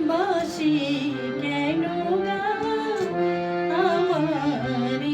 বাসি কেন আমার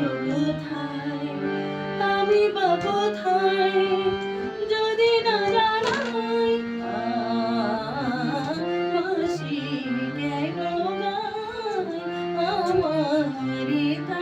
কোথায় আমি বা কোথায় যদি না জানাই বাসি কেন আমার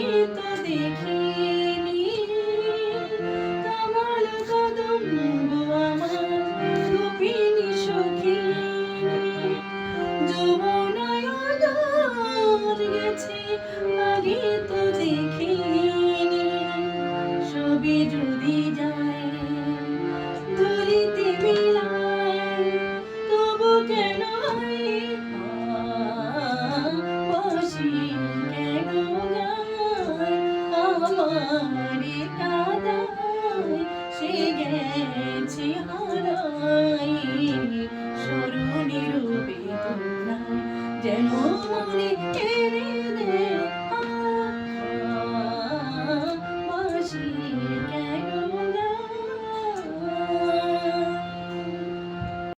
ঘৃত দেখি আমায় স্মরণে রূপে